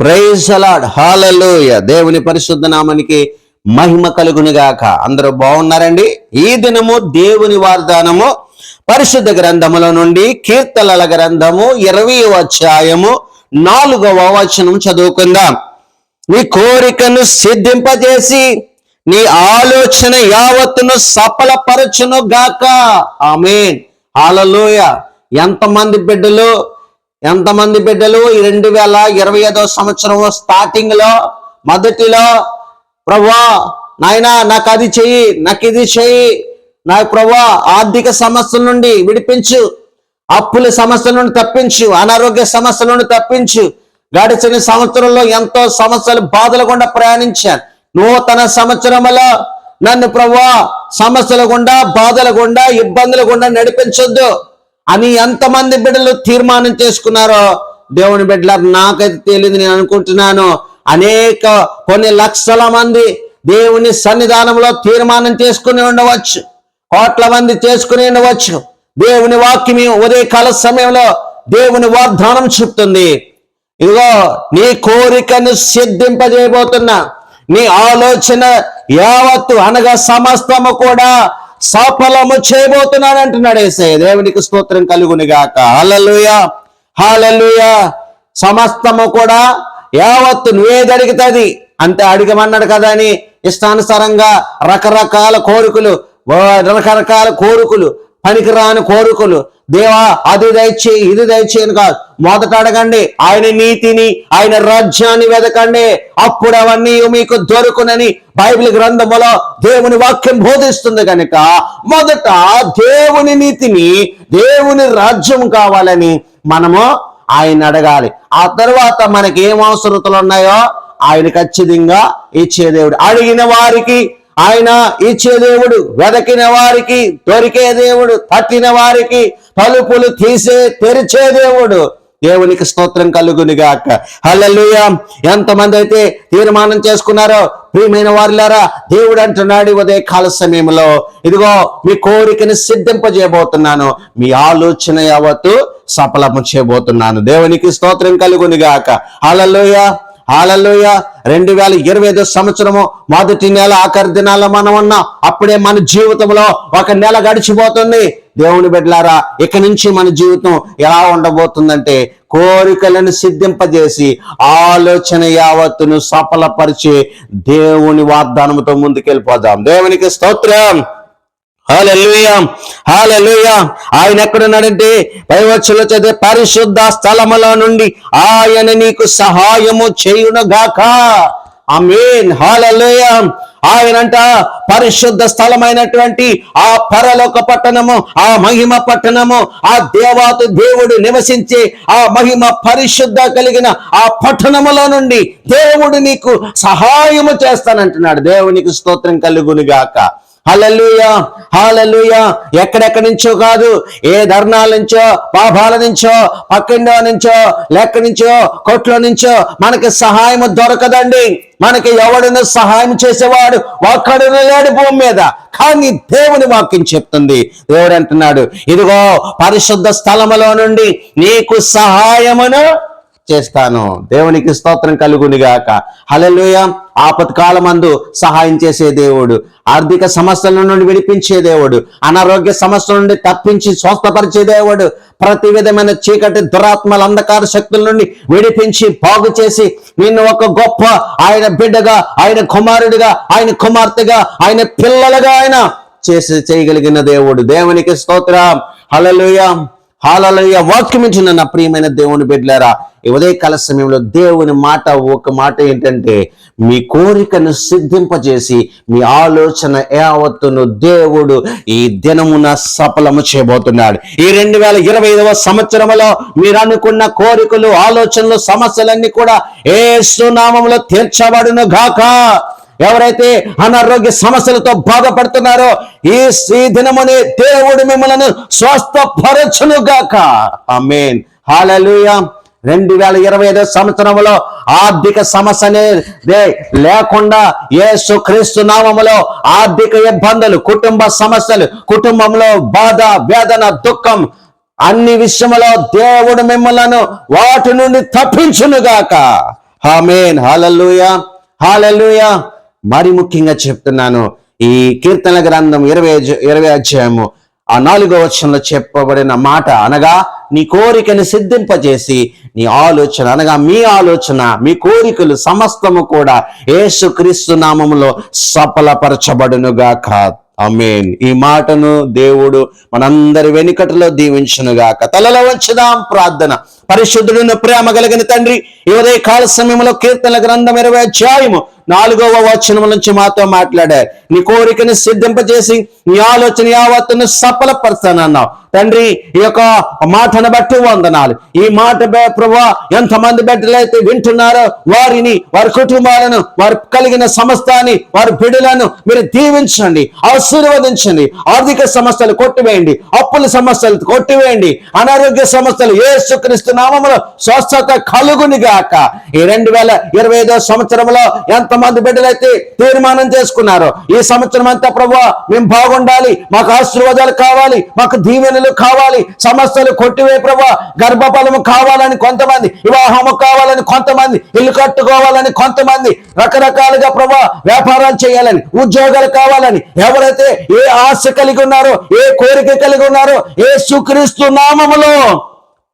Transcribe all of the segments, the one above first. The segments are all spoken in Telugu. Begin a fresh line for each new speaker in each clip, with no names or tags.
ప్రైజ్ అలాడ్ హాలలోయ దేవుని పరిశుద్ధ నామానికి మహిమ కలుగునుగాక. అందరూ బాగున్నారండి? ఈ దినము దేవుని వాగ్దానము పరిశుద్ధ గ్రంథముల నుండి కీర్తనల గ్రంథము ఇరవై అధ్యాయము నాలుగవ వచనం చదువుకుందాం. నీ కోరికను సిద్ధింపజేసి నీ ఆలోచన యావత్తును సఫలపరచును గాక ఆమెన్. హాలలోయ ఎంతమంది బిడ్డలు ఎంతమంది బిడ్డలు ఈ రెండు వేల ఇరవై ఐదో సంవత్సరం స్టార్టింగ్లో మొదటిలో ప్రభా నాయనా నాకు అది చెయ్యి నాకు ఇది చెయ్యి నా ప్రభా ఆర్థిక సమస్యల నుండి విడిపించు అప్పుల సమస్యల నుండి తప్పించు అనారోగ్య సమస్యల నుండి తప్పించు. గడిచిన సంవత్సరంలో ఎంతో సమస్యలు బాధలు గుండా ప్రయాణించాను. నూతన సంవత్సరంలో నన్ను ప్రభా సమస్యల గుండా బాధల గుండా ఇబ్బందుల గుండా నడిపించొద్దు. అని ఎంతమంది బిడ్డలు తీర్మానం చేసుకున్నారో దేవుని బిడ్డల నాకైతే తెలియదు నేను అనుకుంటున్నాను. అనేక కొన్ని లక్షల మంది దేవుని సన్నిధానంలో తీర్మానం చేసుకుని ఉండవచ్చు. కోట్ల మంది చేసుకుని ఉండవచ్చు. దేవుని వాక్యం ఉదయ కాల సమయంలో దేవుని వాగ్దానం చెప్తుంది. ఇదిగో నీ కోరికను సిద్ధింపజేయబోతున్నా. నీ ఆలోచన యావత్తు అనగా సమస్తము కూడా సఫలము చేయబోతున్నాను అంటున్నాడు ఏసయ్య. దేవునికి స్తోత్రం కలుగునిగాక హల్లెలూయ హల్లెలూయ. సమస్తము కూడా యావత్తు నువ్వేది అడుగుతుంది అంతే అడిగమన్నాడు కదా అని ఇష్టానుసారంగా రకరకాల కోరికలు రకరకాల కోరికలు పనికిరాని కోరికలు దేవా అది దయచేయి ఇది దయచేయను కాదు. మొదట అడగండి ఆయన నీతిని ఆయన రాజ్యాన్ని వెదకండి. అప్పుడు అవన్నీ మీకు దొరుకునని బైబిల్ గ్రంథములో దేవుని వాక్యం బోధిస్తుంది కనుక మొదట దేవుని నీతిని దేవుని రాజ్యం కావాలని మనము ఆయన అడగాలి. ఆ తర్వాత మనకి ఏం అవసరతలు ఉన్నాయో ఆయన ఖచ్చితంగా ఇచ్చే దేవుడు. అడిగిన వారికి ఆయన ఇచ్చే దేవుడు వెదకిన వారికి దొరికే దేవుడు తట్టిన వారికి తలుపులు తీసే తెరిచే దేవుడు. దేవునికి స్తోత్రం కలుగునిగాక. హలలుయ ఎంతమంది అయితే తీర్మానం చేసుకున్నారో ప్రియమైన వారిలారా దేవుడు అంటున్నాడు ఉదయ కాల సమయంలో ఇదిగో మీ కోరికను సిద్ధింపజేయబోతున్నాను. మీ ఆలోచన యావత్తు సఫలము చేయబోతున్నాను. దేవునికి స్తోత్రం కలుగునిగాక. హల్లెలూయ. హాలలోయ. రెండు వేల ఇరవై ఐదో సంవత్సరము మొదటి నెల ఆఖరి దినాల్లో మనం ఉన్నాం. అప్పుడే మన జీవితంలో ఒక నెల గడిచిపోతుంది. దేవుని బిడ్డలారా ఇక నుంచి మన జీవితం ఎలా ఉండబోతుందంటే కోరికలను సిద్ధింపజేసి ఆలోచన యావత్తును సఫలపరిచి దేవుని వాగ్దానంతో ముందుకెళ్ళిపోదాం. దేవునికి స్తోత్రం. హాలెలుయా హాలెలుయా ఆయన ఎక్కడున్నాడంటే పైవచ్చులో చదివే పరిశుద్ధ స్థలములో నుండి ఆయన నీకు సహాయము చేయునగాక. ఆమేన్ హాలెలుయా ఆయనంట పరిశుద్ధ స్థలమైనటువంటి ఆ పరలోక పట్టణము ఆ మహిమ పట్టణము ఆ దేవాతు దేవుడు నివసించే ఆ మహిమ పరిశుద్ధ కలిగిన ఆ పట్టణములో నుండి దేవుడు నీకు సహాయము చేస్తానంటున్నాడు. దేవునికి స్తోత్రం కలుగునుగాక. హలలుయ హలలుయ ఎక్కడెక్కడి నుంచో కాదు ఏ ధర్నాల నుంచో పాపాల నుంచో పక్కిండో నుంచో లెక్క నుంచో కొట్లో నుంచో మనకి సహాయం దొరకదండి. మనకి ఎవడను సహాయం చేసేవాడు ఒక్కడును లేడు భూమి మీద. కానీ దేవుని వాక్యం చెప్తుంది. దేవుడు అంటున్నాడు ఇదిగో పరిశుద్ధ స్థలములో నుండి నీకు సహాయమును చేస్తాను. దేవునికి స్తోత్రం కలుగునిగాక. హలలుయ ఆపత్కాలమందు సహాయం చేసే దేవుడు ఆర్థిక సమస్యల నుండి విడిపించే దేవుడు అనారోగ్య సమస్యల నుండి తప్పించి స్వస్థపరిచే దేవుడు ప్రతి విధమైన చీకటి దురాత్మల అంధకార శక్తుల నుండి విడిపించి బాగు చేసి నిన్ను ఒక గొప్ప ఆయన బిడ్డగా ఆయన కుమారుడిగా ఆయన కుమార్తెగా ఆయన పిల్లలుగా ఆయన చేసి చేయగలిగిన దేవుడు. దేవునికి స్తోత్రం. హలలుయా హాలయ వాక్యం ఇచ్చిన నా ప్రియమైన దేవుని బిడ్డలారా ఉదయ కాల సమయంలో దేవుని మాట ఒక మాట ఏంటంటే మీ కోరికను సిద్ధింపజేసి మీ ఆలోచన యావత్తును దేవుడు ఈ దినమున సఫలము చేయబోతున్నాడు. ఈ రెండు వేల ఇరవై ఐదవ సంవత్సరంలో మీరు అనుకున్న కోరికలు ఆలోచనలు సమస్యలన్నీ కూడా ఏ సునామంలో తీర్చబడును గాక ఎవరైతే అనారోగ్య సమస్యలతో బాధపడుతున్నారో ఈ ఈ దినముని దేవుడు మిమ్మల్ని స్వస్థపరచును గాక ఆమేన్. హల్లెలూయా రెండు వేల ఇరవై ఐదో సంవత్సరంలో ఆర్థిక సమస్య అనేది లేకుండా యేసు క్రీస్తు నామములో ఆర్థిక ఇబ్బందులు కుటుంబ సమస్యలు కుటుంబంలో బాధ వేదన దుఃఖం అన్ని విషయములో దేవుడు మిమ్మలను వాటి నుండి తప్పించునుగాక. హామేన్ హాలూయా హాలూయా మరి ముఖ్యంగా చెప్తున్నాను. ఈ కీర్తన గ్రంథం ఇరవై ఇరవై అధ్యాయము ఆ నాలుగో వచనంలో చెప్పబడిన మాట అనగా నీ కోరికను సిద్ధింపజేసి నీ ఆలోచన అనగా మీ ఆలోచన మీ కోరికలు సమస్తము కూడా యేసుక్రీస్తు నామములో సఫలపరచబడునుగాక. అమేన్ ఈ మాటను దేవుడు మనందరి వెనుకటలో దీవించునుగాక. తలలో వంచుదాం ప్రార్థన. పరిశుద్ధుడిన ప్రేమ కలిగిన తండ్రి ఈ ఉదయ కాల సమయంలో కీర్తన గ్రంథం ఇరవై అధ్యాయము నాలుగవ వచనం నుంచి మాతో మాట్లాడారు నీ కోరికను సిద్ధింపజేసి నీ ఆలోచన యావత్తును సఫలపరుస్తానన్నావు తండ్రి ఈ యొక్క మాటను బట్టి వందనాలు. ఈ మాట బే- ప్రభా ఎంతమంది బిడ్డలైతే వింటున్నారో వారిని వారి కుటుంబాలను వారు కలిగిన సంస్థని వారి బిడ్డలను మీరు దీవించండి ఆశీర్వదించండి. ఆర్థిక సమస్యలు కొట్టివేయండి అప్పుల సమస్యలు కొట్టివేయండి అనారోగ్య సమస్యలు ఏసుక్రీస్తు నామములో స్వస్థత కలుగునిగాక. ఈ రెండు వేల ఇరవై ఐదో సంవత్సరంలో మంది బిడ్డలైతే తీర్మానం చేసుకున్నారు. ఈ సంవత్సరం అంతా ప్రభు మేము బాగుండాలి. మాకు ఆశీర్వాదాలు కావాలి. మాకు దీవెనలు కావాలి. సమస్యలు కొట్టివే ప్రభు గర్భఫలము కావాలని కొంతమంది వివాహము కావాలని కొంతమంది ఇల్లు కట్టుకోవాలని కొంతమంది రకరకాలుగా ప్రభు వ్యాపారాలు చేయాలని ఉద్యోగాలు కావాలని ఎవరైతే ఏ ఆశ కలిగి ఉన్నారో ఏ కోరిక కలిగి ఉన్నారో ఏ సుక్రీస్తు నామములో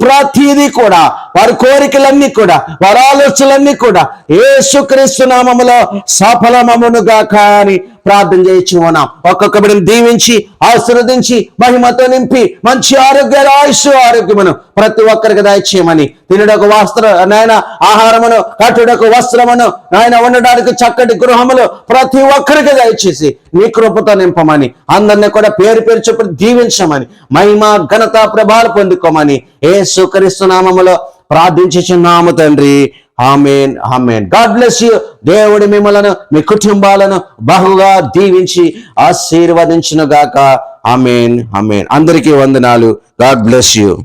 ప్రతిదీ కూడా వారి కోరికలన్నీ కూడా వారి ఆలోచనలన్నీ కూడా ఏసుక్రీస్తు నామములో సఫలమమునుగా కానీ ప్రార్థన చేయొచ్చు ఉన్నాం ఒక్కొక్క బిడ్డను దీవించి ఆశీర్వదించి మహిమతో నింపి మంచి ఆరోగ్య ఆయుష్ ఆరోగ్యమును ప్రతి ఒక్కరికి దయచేయమని. తినుడకు వస్త్ర నాయన ఆహారమును కట్టుడకు వస్త్రమును నాయన ఉండడానికి చక్కటి గృహములు ప్రతి ఒక్కరికి దయచేసి నీ కృపతో నింపమని. అందరిని కూడా పేరు పేరు చొప్పున దీవించమని మహిమ ఘనత ప్రభావాలు పొందుకోమని ఏ సుకరిస్తున్నామములో ప్రార్థించుచున్నాము తండ్రి. Amen amen. God bless you. దేవుడి మిమ్మలను మీ కుటుంబాలను బహుగా దీవించి ఆశీర్వదించును గాక ఆమెన్ ఆమెన్. అందరికీ వందనాలు. God bless you.